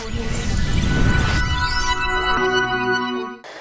Audio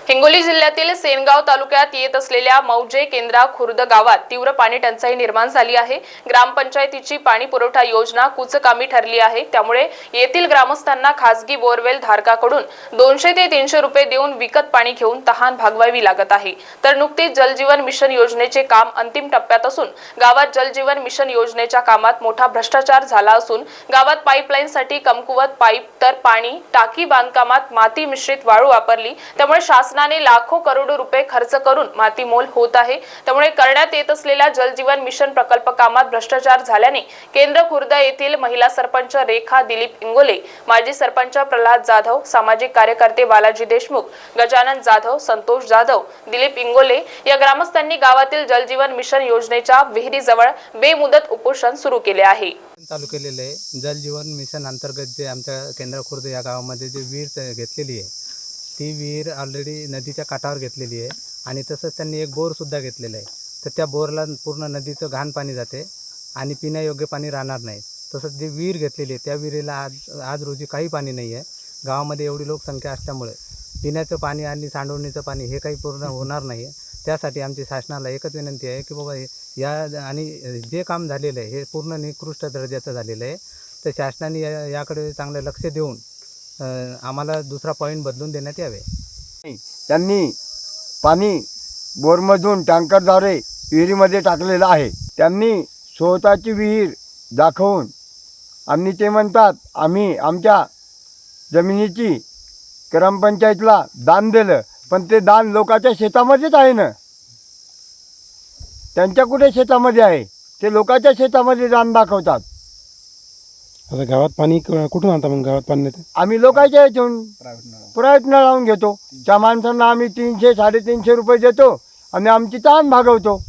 Hingoli जिल्ह्यातील सेनगाव तालुक्यात येत असलेल्या मौजे केंद्रा खुर्द गावात तीव्र पाणी टंचाई निर्माण झाली आहे. ग्रामपंचायतीची पाणी पुरवठा योजना कुचकामी ठरली आहे. त्यामुळे येथील ग्रामस्थांना खासगी बोरवेल धारकाकडून दोनशे ते तीनशे रुपये देऊन विकत पाणी घेऊन तहान भागवावी लागत आहे. तर नुकतीच जलजीवन मिशन योजनेचे काम अंतिम टप्प्यात असून गावात जलजीवन मिशन योजनेच्या कामात मोठा भ्रष्टाचार झाला असून गावात पाईपलाईनसाठी कमकुवत पाईप तर पाणी टाकी बांधकामात माती मिश्रित वाळू वापरली. त्यामुळे शासनाने लाखो करोडो रुपये खर्च करून मातीमोल होत आहे. त्यामुळे करण्यात येत असलेल्या जलजीवन मिशन प्रकल्प कामात भ्रष्टाचार झाल्याने केंद्र खुर्द येथील महिला सरपंच रेखा दिलीप इंगोले माजी सरपंच प्रल्हाद जाधव सामाजिक कार्यकर्ते बालाजी देशमुख गजानन जाधव संतोष जाधव दिलीप इंगोले या ग्रामस्थांनी गावातील जलजीवन मिशन योजनेच्या विहिरीजवळ बेमुदत उपोषण सुरू केले आहे. चालू केलेले आहे जलजीवन मिशन अंतर्गत जे आमच्या केंद्र खुर्द या गावामध्ये जे विहीर घेतलेली आहे ती विहीर ऑलरेडी नदीच्या काठावर घेतलेली आहे. आणि तसंच त्यांनी एक बोरसुद्धा घेतलेलं आहे. तर त्या बोरला पूर्ण नदीचं घाण पाणी जाते आणि पिण्यायोग्य पाणी राहणार नाही. तसंच जी विहीर घेतलेली आहे त्या विहिरीला आज आज रोजी काही पाणी नाही आहे. गावामध्ये एवढी लोकसंख्या असल्यामुळे पिण्याचं पाणी आणि सांडवणीचं पाणी हे काही पूर्ण होणार नाही. आहे त्यासाठी आमची शासनाला एकच विनंती आहे की बाबा या आणि जे काम झालेलं आहे हे पूर्ण निकृष्ट दर्जाचं झालेलं आहे. तर शासनाने या याकडे चांगलं लक्ष देऊन आम्हाला दुसरा पॉईंट बदलून देण्यात यावे. त्यांनी पाणी बोरमधून टँकरद्वारे विहिरीमध्ये टाकलेलं आहे. त्यांनी स्वतःची विहीर दाखवून आणि ते म्हणतात आम्ही आमच्या जमिनीची ग्रामपंचायतला दान दिलं पण ते दान लोकांच्या शेतामध्येच आहे ना? त्यांच्या कुठे शेतामध्ये आहे? ते लोकांच्या शेतामध्ये दान दाखवतात. आता गावात पाणी क- कुठून आणता मग गावात पाणी येते आम्ही लोकांच्या याच्यातून प्रायव्हेट नळ लावून घेतो. त्या माणसांना आम्ही तीनशे साडेतीनशे रुपये देतो. आणि आमची ताण भागवतो.